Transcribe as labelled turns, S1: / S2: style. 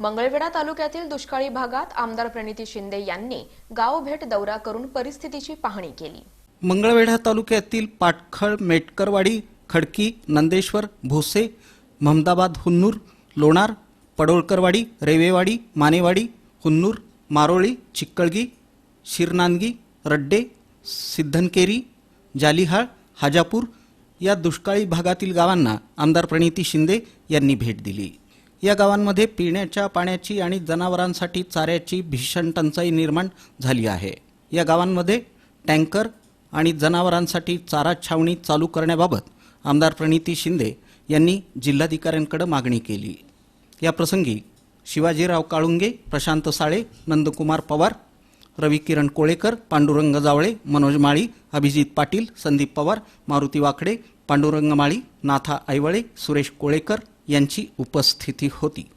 S1: मंगळवेढा तालुक्यातील दुष्काळी भागात आमदार प्रणिती शिंदे यांनी गाव भेट दौरा करून परिस्थितीची पाहणी केली.
S2: मंगळवेढा तालुक्यातील पाटखळ मेटकरवाडी खडकी नंदेश्वर भोसे महमदाबाद हुन्नूर लोणार पडोळकरवाडी रेवेवाडी मानेवाडी हुन्नूर मारोळी चिक्कळगी शिरनांदगी रड्डे सिद्धनकेरी जालिहाळ हाजापूर या दुष्काळी भागातील गावांना आमदार प्रणिती शिंदे यांनी भेट दिली. या गावांमध्ये पिण्याच्या पाण्याची आणि जनावरांसाठी चाऱ्याची भीषण टंचाई निर्माण झाली आहे. या गावांमध्ये टँकर आणि जनावरांसाठी चारा छावणी चालू करण्याबाबत आमदार प्रणिती शिंदे यांनी जिल्हाधिकाऱ्यांकडे मागणी केली. या प्रसंगी शिवाजीराव काळुंगे प्रशांत साळे नंदकुमार पवार रविकिरण कोळेकर पांडुरंग जावळे मनोज माळी अभिजित पाटील संदीप पवार मारुती वाकडे पांडुरंग माळी नाथा ऐवळे सुरेश कोळेकर यांची उपस्थिती होती.